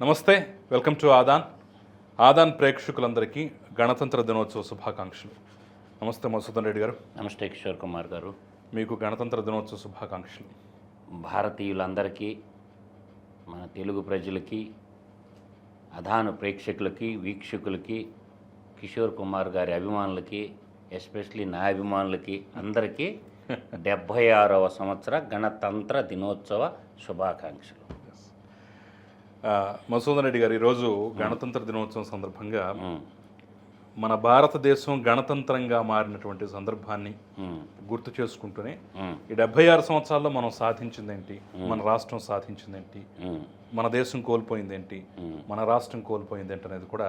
నమస్తే welcome to Aadan. Aadan ప్రేక్షకులందరికీ గణతంత్ర దినోత్సవ శుభాకాంక్షలు. నమస్తే మసూదన్ రెడ్డి గారు. నమస్తే కిషోర్ కుమార్ గారు. మీకు గణతంత్ర దినోత్సవ శుభాకాంక్షలు. భారతీయులందరికీ మన తెలుగు ప్రజలకి అధాను ప్రేక్షకులకి వీక్షకులకి కిషోర్ కుమార్ గారి అభిమానులకి ఎస్పెషలీ నా అభిమానులకి అందరికీ డెబ్భై ఆరవ సంవత్సర గణతంత్ర దినోత్సవ శుభాకాంక్షలు. మసూదన్ రెడ్డి గారు ఈరోజు గణతంత్ర దినోత్సవం సందర్భంగా మన భారతదేశం గణతంత్రంగా మారినటువంటి సందర్భాన్ని గుర్తు చేసుకుంటూనే ఈ డెబ్బై ఆరు సంవత్సరాల్లో మనం సాధించిందేంటి? మన రాష్ట్రం సాధించిందేంటి? మన దేశం కోల్పోయిందేంటి? మన రాష్ట్రం కోల్పోయిందేంటి అనేది కూడా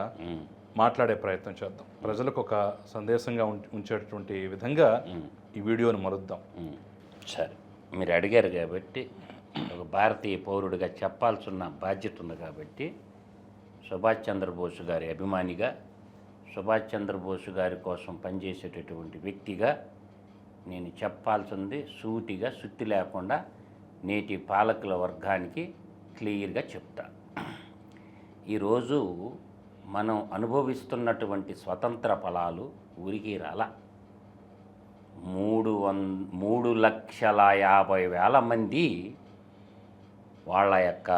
మాట్లాడే ప్రయత్నం చేద్దాం. ప్రజలకు ఒక సందేశంగా ఉంచేటటువంటి విధంగా ఈ వీడియోని మరుద్దాం. సరే. మీరు అడిగారు కాబట్టి ఒక భారతీయ పౌరుడిగా చెప్పాల్సిన బాధ్యత ఉంది కాబట్టి సుభాష్ చంద్రబోస్ గారి అభిమానిగా సుభాష్ చంద్రబోస్ గారి కోసం పనిచేసేటటువంటి వ్యక్తిగా నేను చెప్పాల్సింది సూటిగా సుత్తి లేకుండా నేటి పాలకుల వర్గానికి క్లియర్గా చెప్తా. ఈరోజు మనం అనుభవిస్తున్నటువంటి స్వతంత్ర ఫలాలు ఊరికి రాలా. మూడు వన్ మూడు లక్షల యాభై వేల మంది వాళ్ళ యొక్క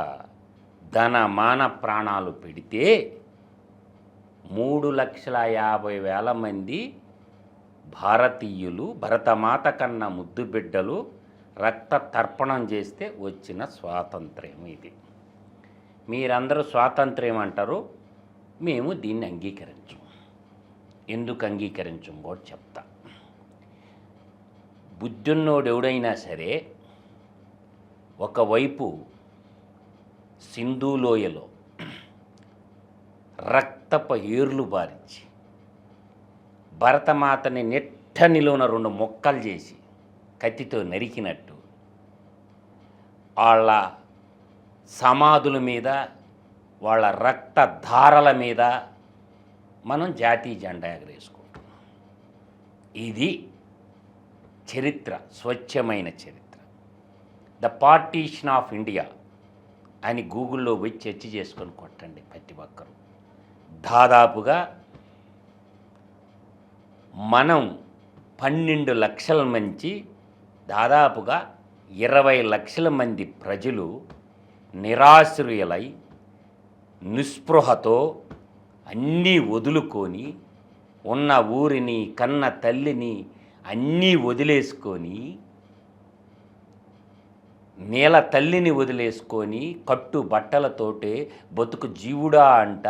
ధన మాన ప్రాణాలు పెడితే మూడు లక్షల యాభై వేల మంది భారతీయులు భరతమాత కన్నా ముద్దు బిడ్డలు రక్త తర్పణం చేస్తే వచ్చిన స్వాతంత్ర్యం ఇది. మీరందరూ స్వాతంత్ర్యం అంటారు మేము దీన్ని అంగీకరించం. ఎందుకు అంగీకరించం కూడా చెప్తా. బుద్ధున్నోడు ఎవడైనా సరే ఒకవైపు సింధులోయలో రక్తప ఏర్లు బారించి భరతమాతని నెట్ట నిలువున రెండు మొక్కలు చేసి కత్తితో నరికినట్టు వాళ్ళ సమాధుల మీద వాళ్ళ రక్త ధారల మీద మనం జాతీయ జెండా ఎగరేసుకుంటున్నాం. ఇది చరిత్ర స్వచ్ఛమైన చరిత్ర. ద పార్టీషన్ ఆఫ్ ఇండియా అని గూగుల్లో పోయి చర్చ చేసుకొని కొట్టండి ప్రతి ఒక్కరు. దాదాపుగా మనం పన్నెండు లక్షల మంది దాదాపుగా ఇరవై లక్షల మంది ప్రజలు నిరాశ్రయులై నిస్పృహతో అన్నీ వదులుకొని ఉన్న ఊరిని కన్న తల్లిని అన్నీ వదిలేసుకొని నేల తల్లిని వదిలేసుకొని కట్టు బట్టలతోటే బతుకు జీవుడా అంట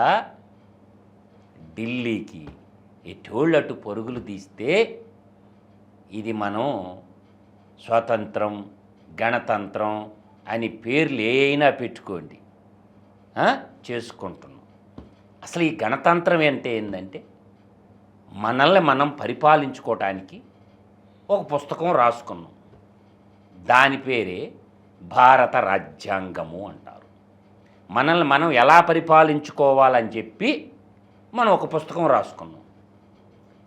ఢిల్లీకి. ఎటోళ్ళటు పరుగులు తీస్తే ఇది మనం స్వాతంత్రం గణతంత్రం అని పేర్లు ఏమైనా పెట్టుకోండి. చేసుకుంటున్నాం. అసలు ఈ గణతంత్రం అంటే ఏంటంటే మనల్ని మనం పరిపాలించుకోవటానికి ఒక పుస్తకం రాసుకున్నాం. దాని పేరే భారత రాజ్యాంగము అంటారు. మనల్ని మనం ఎలా పరిపాలించుకోవాలని చెప్పి మనం ఒక పుస్తకం రాసుకున్నాం.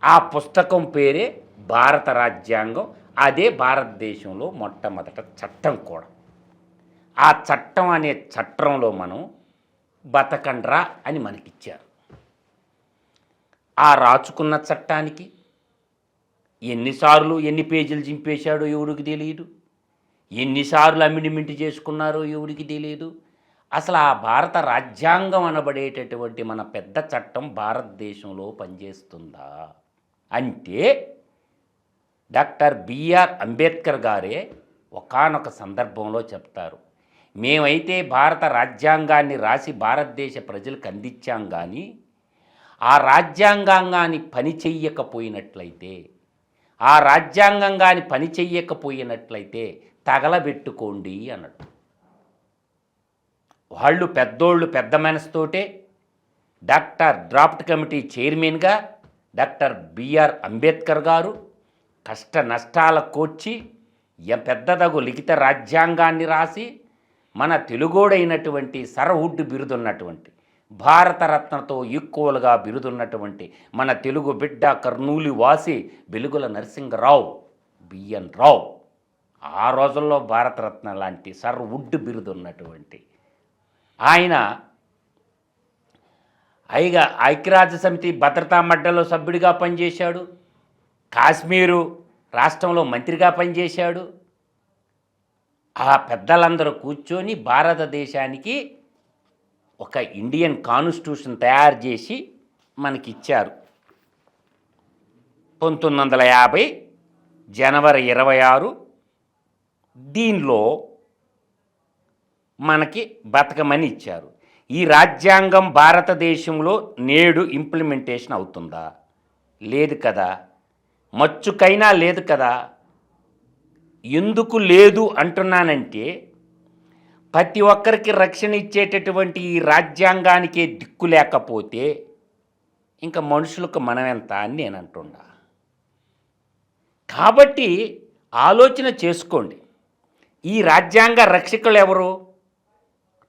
ఆ పుస్తకం పేరే భారత రాజ్యాంగం అదే భారతదేశంలో మొట్టమొదట చట్టం కూడా. ఆ చట్టం అనే చట్టంలో మనం బతకండ్రా అని మనకిచ్చారు. ఆ రాచుకున్న చట్టానికి ఎన్నిసార్లు ఎన్ని పేజీలు చింపేశాడో ఎవడికి తెలియదు ఎన్నిసార్లు అమిడిమెంట్ చేసుకున్నారో ఎవడికి తెలియదు అసలు ఆ భారత రాజ్యాంగం అనబడేటటువంటి మన పెద్ద చట్టం భారతదేశంలో పనిచేస్తుందా? అంటే డాక్టర్ బిఆర్ అంబేద్కర్ గారే ఒకానొక సందర్భంలో చెప్తారు. మేమైతే భారత రాజ్యాంగాన్ని రాసి భారతదేశ ప్రజలకు అందించాం కానీ ఆ రాజ్యాంగాన్ని పని చెయ్యకపోయినట్లయితే ఆ రాజ్యాంగంగాని పని చెయ్యకపోయినట్లయితే తగలబెట్టుకోండి అన్నాడు వాళ్ళు పెద్దోళ్ళు పెద్ద మనసుతోటే డాక్టర్ డ్రాఫ్ట్ కమిటీ చైర్మన్గా డాక్టర్ బిఆర్ అంబేద్కర్ గారు కష్ట నష్టాల కోర్చి పెద్దదగు లిఖిత రాజ్యాంగాన్ని రాసి మన తెలుగోడైనటువంటి సరహుడ్డు బిరుదున్నటువంటి భారతరత్నతో ఈక్వల్గా బిరుదున్నటువంటి మన తెలుగు బిడ్డ కర్నూలు వాసి వెలుగుల నరసింహరావు బిఎన్ రావు. ఆ రోజుల్లో భారతరత్న లాంటి సర్ వుడ్ బిరుదున్నటువంటి ఆయన పైగా ఐక్యరాజ్య సమితి భద్రతా మండలిలో సభ్యుడిగా పనిచేశాడు. కాశ్మీరు రాష్ట్రంలో మంత్రిగా పనిచేశాడు. ఆ పెద్దలందరూ కూర్చొని భారతదేశానికి ఒక ఇండియన్ కాన్స్టిట్యూషన్ తయారు చేసి మనకిచ్చారు. పంతొమ్మిది వందల యాభై జనవరి ఇరవై ఆరు దీనిలో మనకి బతకమని ఇచ్చారు. ఈ రాజ్యాంగం భారతదేశంలో నేడు ఇంప్లిమెంటేషన్ అవుతుందా? లేదు కదా. మచ్చుకైనా లేదు కదా. ఎందుకు లేదు అంటున్నానంటే ప్రతి ఒక్కరికి రక్షణ ఇచ్చేటటువంటి ఈ రాజ్యాంగానికే దిక్కు లేకపోతే ఇంకా మనుషులకు మనమెంత అని నేను అంటున్నా కాబట్టి ఆలోచన చేసుకోండి. ఈ రాజ్యాంగ రక్షకులు ఎవరు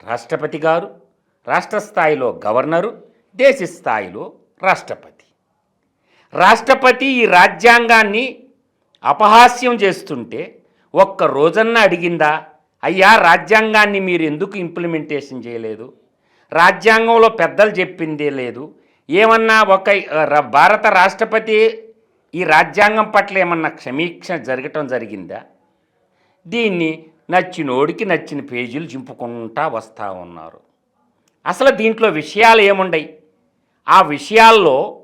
రాష్ట్రపతి గారు రాష్ట్ర స్థాయిలో గవర్నరు దేశ స్థాయిలో రాష్ట్రపతి. రాష్ట్రపతి ఈ రాజ్యాంగాన్ని అపహాస్యం చేస్తుంటే ఒక్క రోజన్న అడిగిందా? అయ్యా రాజ్యాంగాన్ని మీరు ఎందుకు ఇంప్లిమెంటేషన్ చేయలేదు? రాజ్యాంగంలో పెద్దలు చెప్పిందే లేదు. ఏమన్నా ఒక భారత రాష్ట్రపతి ఈ రాజ్యాంగం పట్ల ఏమన్నా క్షమీక్ష జరగటం జరిగిందా? దీన్ని నచ్చినోడికి నచ్చిన పేజీలు చింపుకుంటా వస్తూ ఉన్నారు. అసలు దీంట్లో విషయాలు ఏముండయి? ఆ విషయాల్లో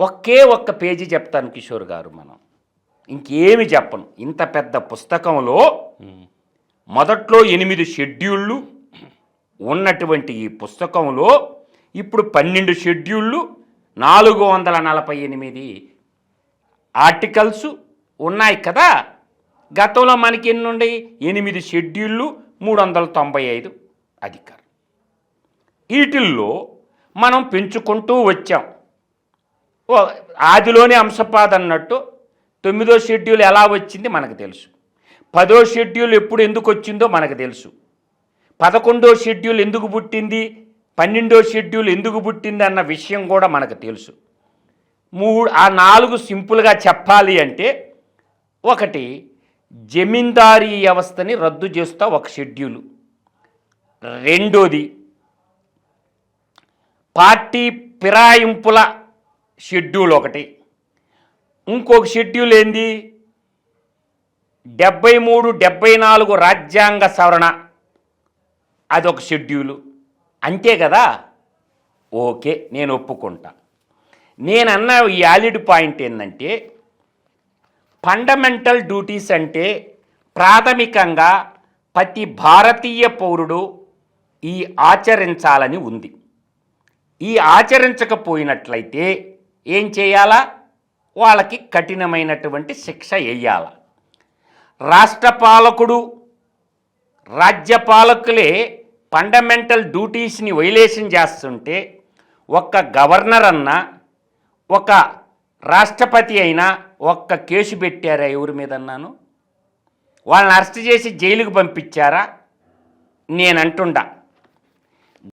ఒకే ఒక్క పేజీ చెప్తాను కిషోర్ గారు మనం. ఇంకేమి చెప్పను. ఇంత పెద్ద పుస్తకంలో మొదట్లో ఎనిమిది షెడ్యూళ్ళు ఉన్నటువంటి ఈ పుస్తకంలో ఇప్పుడు పన్నెండు షెడ్యూళ్ళు నాలుగు వందల నలభై ఎనిమిది ఆర్టికల్స్ ఉన్నాయి కదా? గతంలో మనకి ఎన్ని ఉన్నాయి? ఎనిమిది షెడ్యూళ్ళు మూడు వందల తొంభై ఐదు అధికారం వీటిల్లో మనం పెంచుకుంటూ వచ్చాం. ఆదిలోనే అంశపాద అన్నట్టు తొమ్మిదో షెడ్యూల్ ఎలా వచ్చింది మనకు తెలుసు. పదో షెడ్యూల్ ఎప్పుడు ఎందుకు వచ్చిందో మనకు తెలుసు. పదకొండో షెడ్యూల్ ఎందుకు పుట్టింది? పన్నెండో షెడ్యూల్ ఎందుకు పుట్టింది అన్న విషయం కూడా మనకు తెలుసు. మూడు ఆ నాలుగు సింపుల్గా చెప్పాలి అంటే ఒకటి జమీందారీ వ్యవస్థని రద్దు చేస్తా ఒక షెడ్యూలు. రెండోది పార్టీ ఫిరాయింపుల షెడ్యూల్ ఒకటి. ఇంకొక షెడ్యూల్ ఏంది? డెబ్బై మూడు డెబ్బై నాలుగు రాజ్యాంగ సవరణ. అదొక షెడ్యూలు. అంతే కదా? ఓకే నేను ఒప్పుకుంటా. నేనన్న ఈ యాలిడ్ పాయింట్ ఏంటంటే ఫండమెంటల్ డ్యూటీస్ అంటే ప్రాథమికంగా ప్రతి భారతీయ పౌరుడు ఈ ఆచరించాలని ఉంది. ఈ ఆచరించకపోయినట్లయితే ఏం చేయాలా? వాళ్ళకి కఠినమైనటువంటి శిక్ష వేయాల. రాష్ట్ర పాలకుడు రాజ్యపాలకులే ఫండమెంటల్ డ్యూటీస్ని వైలేషన్ చేస్తుంటే ఒక గవర్నర్ అన్నా ఒక రాష్ట్రపతి అయినా ఒక్క కేసు పెట్టారా ఎవరి మీద అన్నాను? వాళ్ళని అరెస్ట్ చేసి జైలుకు పంపించారా? నేను అంటుండా